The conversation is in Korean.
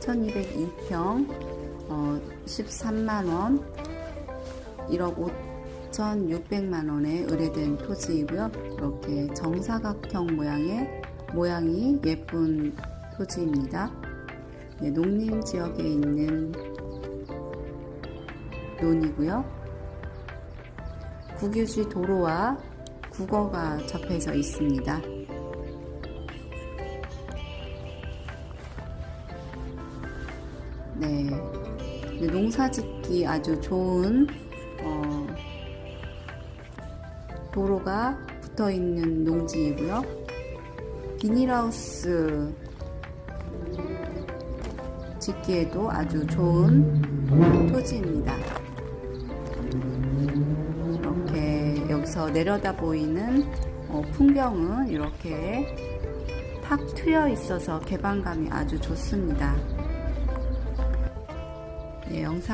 1202평 어, 13만원 1억 5,600만원에 의뢰된 토지이고요. 이렇게 정사각형 모양의 모양이 예쁜 토지입니다. 네, 농림 지역에 있는 논이고요. 국유지 도로와 국어가 접해져 있습니다. 네, 농사 짓기 아주 좋은 어, 도로가 붙어 있는 농지이고요. 비닐하우스 짓기에도 아주 좋은 토지입니다. 이렇게 여기서 내려다 보이는 어, 풍경은 이렇게 탁 트여 있어서 개방감이 아주 좋습니다. 内容差。